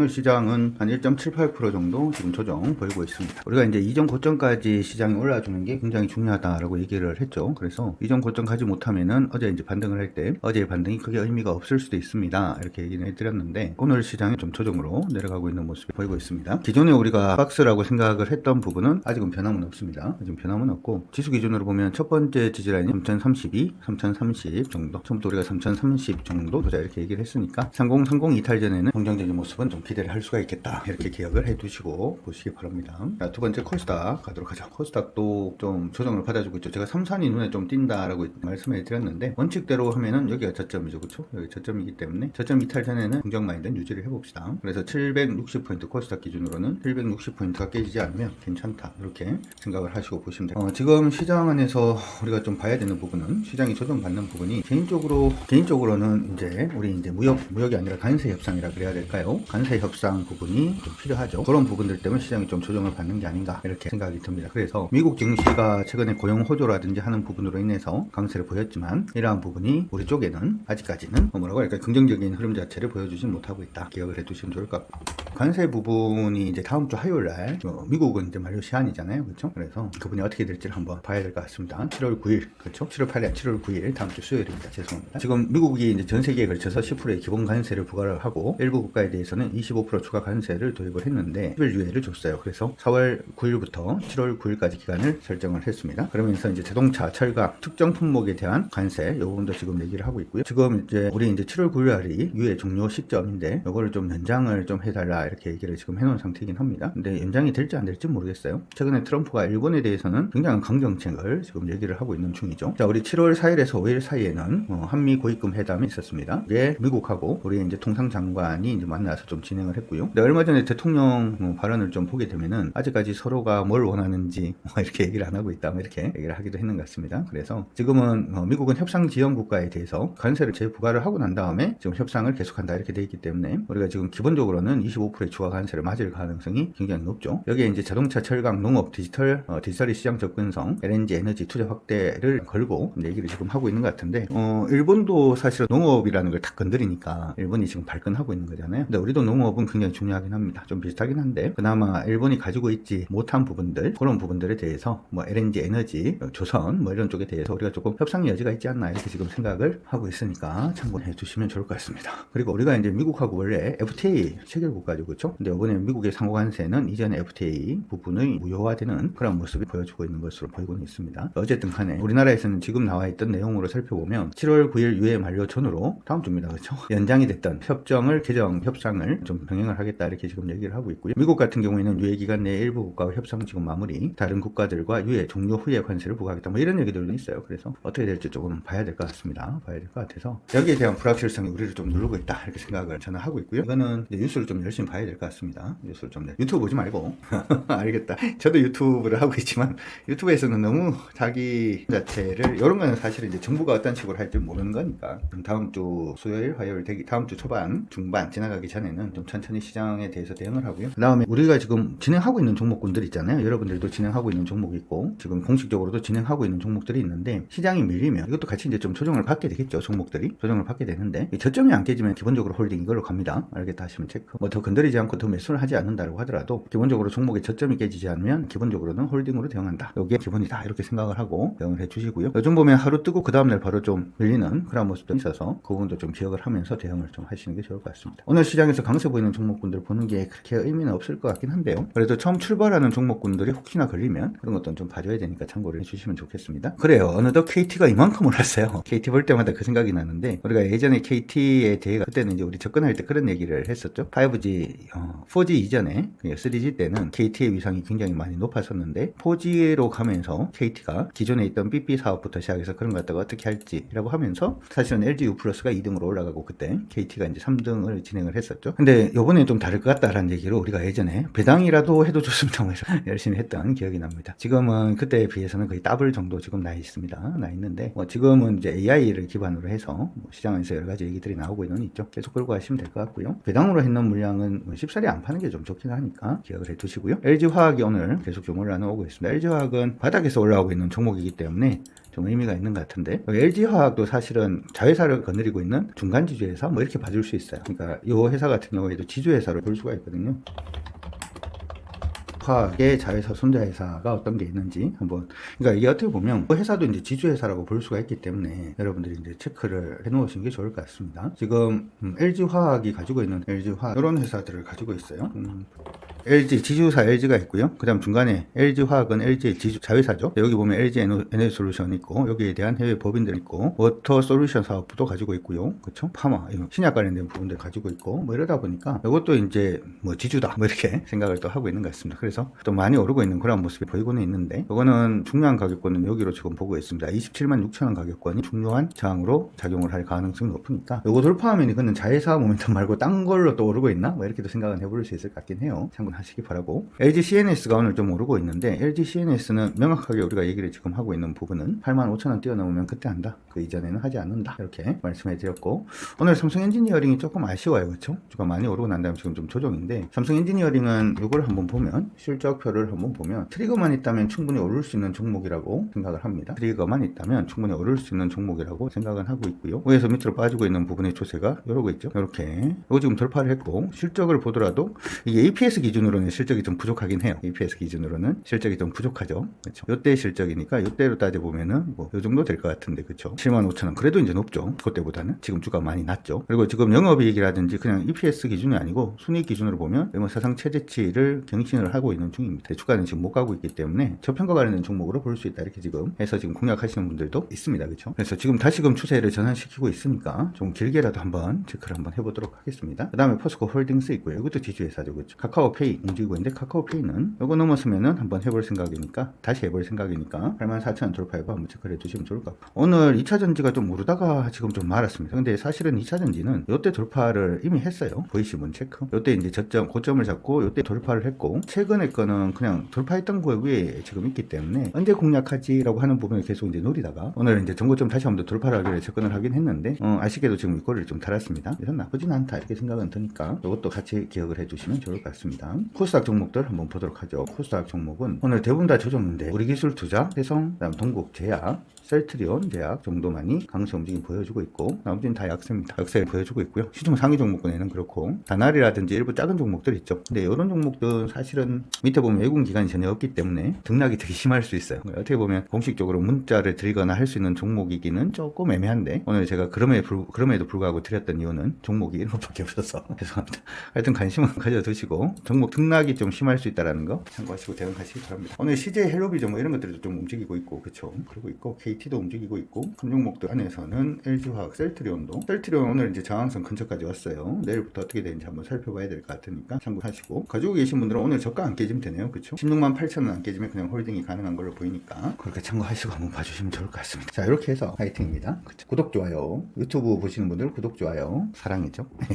오늘 시장은 한 1.78% 정도 지금 조정 보이고 있습니다. 우리가 이제 이전 고점까지 시장이 올라주는 게 굉장히 중요하다라고 얘기를 했죠. 그래서 이전 고점 가지 못하면은 어제 이제 반등을 할 때 어제의 반등이 크게 의미가 없을 수도 있습니다. 이렇게 얘기를 해드렸는데 오늘 시장이 좀 조정으로 내려가고 있는 모습이 보이고 있습니다. 기존에 우리가 박스라고 생각을 했던 부분은 아직은 변함은 없습니다. 지금 변함은 없고 지수 기준으로 보면 첫 번째 지지라인이 3032, 3030 정도. 처음부터 우리가 3030 정도 보자 이렇게 얘기를 했으니까 3030 이탈 전에는 긍정적인 모습은 좀 기대를 할 수가 있겠다. 이렇게 기억을 해두시고 보시기 바랍니다. 자, 두 번째 코스닥 가도록 하죠. 코스닥도 좀 조정을 받아주고 있죠. 제가 3산이 눈에 좀 띈다라고 말씀을 드렸는데 원칙대로 하면은 여기가 저점이죠. 그렇죠? 여기 저점이기 때문에 저점 이탈 전에는 긍정 마인드는 유지를 해봅시다. 그래서 760포인트 코스닥 기준으로는 760포인트가 깨지지 않으면 괜찮다. 이렇게 생각을 하시고 보시면 돼요. 어, 지금 시장 안에서 우리가 좀 봐야 되는 부분은 시장이 조정받는 부분이 개인적으로 개인적으로는 이제 우리 이제 무역 무역이 아니라 관세 협상이라 그래야 될까요? 관세 협상 부분이 좀 필요하죠. 그런 부분들 때문에 시장이 좀 조정을 받는 게 아닌가 이렇게 생각이 듭니다. 그래서 미국 증시가 최근에 고용 호조라든지 하는 부분으로 인해서 강세를 보였지만 이러한 부분이 우리 쪽에는 아직까지는 뭐라고 할까 긍정적인 흐름 자체를 보여주진 못하고 있다. 기억을 해두시면 좋을 것 같고 관세 부분이 이제 다음 주 화요일 날 어, 미국은 이제 만료 시한이잖아요, 그렇죠? 그래서 그분이 어떻게 될지를 한번 봐야 될 것 같습니다. 7월 9일 그렇죠? 7월 8일, 7월 9일 다음 주 수요일입니다. 죄송합니다. 지금 미국이 이제 전 세계에 걸쳐서 10%의 기본 관세를 부과를 하고 일부 국가에 대해서는 25% 추가 관세를 도입을 했는데 10일 유예를 줬어요. 그래서 4월 9일부터 7월 9일까지 기간을 설정을 했습니다. 그러면서 이제 자동차, 철강, 특정 품목에 대한 관세 이 부분도 지금 얘기를 하고 있고요. 지금 이제 우리 이제 7월 9일 날이 유예 종료 시점인데 이거를 좀 연장을 좀 해달라 이렇게 얘기를 지금 해놓은 상태이긴 합니다. 근데 연장이 될지 안 될지 모르겠어요. 최근에 트럼프가 일본에 대해서는 굉장한 강정책을 지금 얘기를 하고 있는 중이죠. 자, 우리 7월 4일에서 5일 사이에는 어, 한미 고위급 회담이 있었습니다. 이게 미국하고 우리 이제 통상장관이 이제 만나서 좀 진행을 했고요. 근데 얼마 전에 대통령 어, 발언을 좀 보게 되면은 아직까지 서로가 뭘 원하는지 뭐 이렇게 얘기를 안 하고 있다, 뭐 이렇게 얘기를 하기도 했는 것 같습니다. 그래서 지금은 어, 미국은 협상 지원 국가에 대해서 관세를 재부과를 하고 난 다음에 지금 협상을 계속한다 이렇게 돼 있기 때문에 우리가 지금 기본적으로는 25%의 추가 관세를 맞을 가능성이 굉장히 높죠. 여기에 이제 자동차, 철강, 농업, 디지털, 어, 디지털의 시장 접근성, LNG 에너지 투자 확대를 걸고 얘기를 지금 하고 있는 것 같은데, 어, 일본도 사실은 농업이라는 걸 다 건드리니까 일본이 지금 발끈하고 있는 거잖아요. 근데 우리도 농 업은 굉장히 중요하긴 합니다. 좀 비슷하긴 한데, 그나마 일본이 가지고 있지 못한 부분들, 그런 부분들에 대해서 뭐 LNG 에너지, 어, 조선 뭐 이런 쪽에 대해서 우리가 조금 협상 여지가 있지 않나 이렇게 지금 생각을 하고 있으니까 참고해 주시면 좋을 것 같습니다. 그리고 우리가 이제 미국하고 원래 FTA 체결 국가죠, 그렇죠? 근데 이번에 미국의 상호 관세는 이전 FTA 부분의 무효화되는 그런 모습이 보여주고 있는 것으로 보이고는 있습니다. 어쨌든 간에 우리나라에서는 지금 나와 있던 내용으로 살펴보면 7월 9일 유예 만료 전으로 다음 주입니다, 그렇죠? 연장이 됐던 협정을 개정 협상을 좀 병행을 하겠다 이렇게 지금 얘기를 하고 있고요. 미국 같은 경우에는 유예 기간 내에 일부 국가와 협상 지금 마무리, 다른 국가들과 유예 종료 후에 관세를 부과하겠다 뭐 이런 얘기들도 있어요. 그래서 어떻게 될지 조금 봐야 될 것 같습니다. 봐야 될 것 같아서 여기에 대한 불확실성이 우리를 좀 누르고 있다 이렇게 생각을 저는 하고 있고요. 이거는 뉴스를 좀 열심히 봐야 될 것 같습니다. 뉴스를 좀 유튜브 보지 말고 알겠다. 저도 유튜브를 하고 있지만 유튜브에서는 너무 자기 자체를 이런 거는 사실은 이제 정부가 어떤 식으로 할지 모르는 거니까 다음 주 수요일, 화요일 되기 다음 주 초반, 중반 지나가기 전에는 좀 천천히 시장에 대해서 대응을 하고요. 그 다음에 우리가 지금 진행하고 있는 종목군들 있잖아요. 여러분들도 진행하고 있는 종목이 있고 지금 공식적으로도 진행하고 있는 종목들이 있는데 시장이 밀리면 이것도 같이 이제 좀 조정을 받게 되겠죠. 종목들이 조정을 받게 되는데 이 저점이 안 깨지면 기본적으로 홀딩 이걸로 갑니다. 알겠다 하시면 체크. 뭐 더 건드리지 않고 더 매수를 하지 않는다고 하더라도 기본적으로 종목의 저점이 깨지지 않으면 기본적으로는 홀딩으로 대응한다. 이게 기본이다. 이렇게 생각을 하고 대응을 해 주시고요. 요즘 보면 하루 뜨고 그 다음날 바로 좀 밀리는 그런 모습도 있어서 그 부분도 좀 기억을 하면서 대응을 좀 하시는 게 좋을 것 같습니다. 오늘 시장에서 강세 보이는 종목군들 보는 게 그렇게 의미는 없을 것 같긴 한데요. 그래도 처음 출발하는 종목군들이 혹시나 걸리면 그런 것도 좀 봐줘야 되니까 참고를 해주시면 좋겠습니다. 그래요. 어느덧 KT가 이만큼 올랐어요. KT 볼 때마다 그 생각이 나는데 우리가 예전에 KT에 대해 그때는 이제 우리 접근할 때 그런 얘기를 했었죠. 5G, 어, 4G 이전에 3G 때는 KT의 위상이 굉장히 많이 높았었는데 4G로 가면서 KT가 기존에 있던 BP 사업부터 시작해서 그런 것 갖다가 어떻게 할지라고 하면서 사실은 LG U 플러스가 2등으로 올라가고 그때 KT가 이제 3등을 진행을 했었죠. 근데 요번에 좀 다를 것 같다라는 얘기로 우리가 예전에 배당이라도 해도 좋습니다. 열심히 했던 기억이 납니다. 지금은 그때에 비해서는 거의 더블 정도 지금 나 있습니다. 나 있는데 뭐 지금은 이제 AI를 기반으로 해서 뭐 시장에서 여러 가지 얘기들이 나오고 있는 있죠. 계속 끌고 가시면 될 것 같고요. 배당으로 했는 물량은 뭐 쉽사리 안 파는 게 좀 좋긴 하니까 기억을 해 두시고요. LG 화학이 오늘 계속 좀 올라오고 있습니다. LG 화학은 바닥에서 올라오고 있는 종목이기 때문에 좀 의미가 있는 것 같은데 LG화학도 사실은 자회사를 거느리고 있는 중간 지주회사 뭐 이렇게 봐줄 수 있어요. 그러니까 이 회사 같은 경우에도 지주회사로 볼 수가 있거든요. 화학의 자회사 손자회사가 어떤 게 있는지 한번 그러니까 이게 어떻게 보면 그 회사도 이제 지주회사라고 볼 수가 있기 때문에 여러분들이 이제 체크를 해 놓으시는 게 좋을 것 같습니다. 지금 LG 화학이 가지고 있는 LG 화학 이런 회사들을 가지고 있어요. 음, LG 지주사 LG가 있고요. 그다음 중간에 LG 화학은 LG 지주 자회사죠. 여기 보면 LG 에너지 솔루션 있고 여기에 대한 해외 법인들 있고 워터 솔루션 사업부도 가지고 있고요. 그렇죠? 파마 신약 관련된 부분들 가지고 있고 뭐 이러다 보니까 이것도 이제 뭐 지주다 뭐 이렇게 생각을 또 하고 있는 것 같습니다. 그래서 또 많이 오르고 있는 그런 모습이 보이고는 있는데 이거는 중요한 가격권은 여기로 지금 보고 있습니다. 27만 6천 원 가격권이 중요한 저항으로 작용을 할 가능성이 높으니까 이거 돌파하면 이거는 자회사 모멘텀 말고 딴 걸로 또 오르고 있나? 뭐 이렇게도 생각은 해볼 수 있을 것 같긴 해요. 참고 하시기 바라고. LG CNS가 오늘 좀 오르고 있는데 LG CNS는 명확하게 우리가 얘기를 지금 하고 있는 부분은 8만 5천 원 뛰어넘으면 그때 한다. 그 이전에는 하지 않는다. 이렇게 말씀해 드렸고 오늘 삼성 엔지니어링이 조금 아쉬워요. 그렇죠? 주가 많이 오르고 난 다음에 지금 좀 조정인데 삼성 엔지니어링은 이걸 한번 보면 실적표를 한번 보면 트리거만 있다면 충분히 오를 수 있는 종목이라고 생각을 합니다. 트리거만 있다면 충분히 오를 수 있는 종목이라고 생각은 하고 있고요. 위에서 밑으로 빠지고 있는 부분의 추세가 이러고 있죠. 이렇게 이거 지금 돌파를 했고 실적을 보더라도 이게 EPS 기준 으로는 실적이 좀 부족하긴 해요. EPS 기준으로는 실적이 좀 부족하죠. 그렇죠. 요때 실적이니까 요때로 따져 보면은 뭐 요 정도 될 것 같은데 그렇죠. 7만 5천 원 그래도 이제 높죠. 그때보다는 지금 주가 많이 낮죠. 그리고 지금 영업이익이라든지 그냥 EPS 기준이 아니고 순이익 기준으로 보면 뭐 사상 최대치를 경신을 하고 있는 중입니다. 주가는 지금 못 가고 있기 때문에 저평가 관련된 종목으로 볼 수 있다 이렇게 지금 해서 지금 공략하시는 분들도 있습니다. 그렇죠. 그래서 지금 다시금 추세를 전환시키고 있으니까 좀 길게라도 한번 체크를 한번 해보도록 하겠습니다. 그 다음에 포스코 홀딩스 있고요. 이것도 지주 회사죠. 그렇죠. 카카오페이 움직이고 있는데 카카오페이는 이거 넘었으면은 한번 해볼 생각이니까 다시 해볼 생각이니까 84,000원 돌파해봐 한번 체크를 해주시면 좋을 것 같고 오늘 2차 전지가 좀 오르다가 지금 좀 말았습니다. 근데 사실은 2차 전지는 이때 돌파를 이미 했어요. 보이시면 체크. 이때 이제 저점 고점을 잡고 이때 돌파를 했고 최근에 거는 그냥 돌파했던 거 위에 지금 있기 때문에 언제 공략하지라고 하는 부분을 계속 이제 노리다가 오늘 이제 전고점 다시 한번 더 돌파를 하기로 접근을 하긴 했는데 어, 아쉽게도 지금 이거를 좀 달았습니다. 그래서 나쁘진 않다 이렇게 생각은 드니까 이것도 같이 기억을 해주시면 좋을 것 같습니다. 코스닥 종목들 한번 보도록 하죠. 코스닥 종목은 오늘 대부분 다 조정인데 우리 기술 투자, 해성, 그다음 동국 제약, 셀트리온 제약 정도만이 강세 움직임 보여주고 있고 나머지는 다 약세입니다. 약세를 보여주고 있고요. 시중 상위 종목군에는 그렇고 다날이라든지 일부 작은 종목들 있죠. 근데 이런 종목들은 사실은 밑에 보면 외국 기관이 전혀 없기 때문에 등락이 되게 심할 수 있어요. 어떻게 보면 공식적으로 문자를 드리거나 할 수 있는 종목이기는 조금 애매한데 오늘 제가 그럼에 불, 그럼에도 불구하고 드렸던 이유는 종목이 이런 것밖에 없어서 죄송합니다. 하여튼 관심은 가져두시고 종목 등락이 좀 심할 수 있다는 거 참고하시고 대응하시기 바랍니다. 오늘 CJ 헬로비전 뭐 이런 것들도 좀 움직이고 있고 그쵸 그리고 있고 KT도 움직이고 있고 금종목들 안에서는 LG화학 셀트리온도 셀트리온 오늘 이제 저항선 근처까지 왔어요. 내일부터 어떻게 되는지 한번 살펴봐야 될 것 같으니까 참고하시고 가지고 계신 분들은 오늘 저가 안 깨지면 되네요. 그쵸 16만 8천 원 안 깨지면 그냥 홀딩이 가능한 걸로 보이니까 그렇게 참고하시고 한번 봐주시면 좋을 것 같습니다. 자 이렇게 해서 화이팅입니다. 그쵸? 구독 좋아요 유튜브 보시는 분들 구독 좋아요 사랑이죠.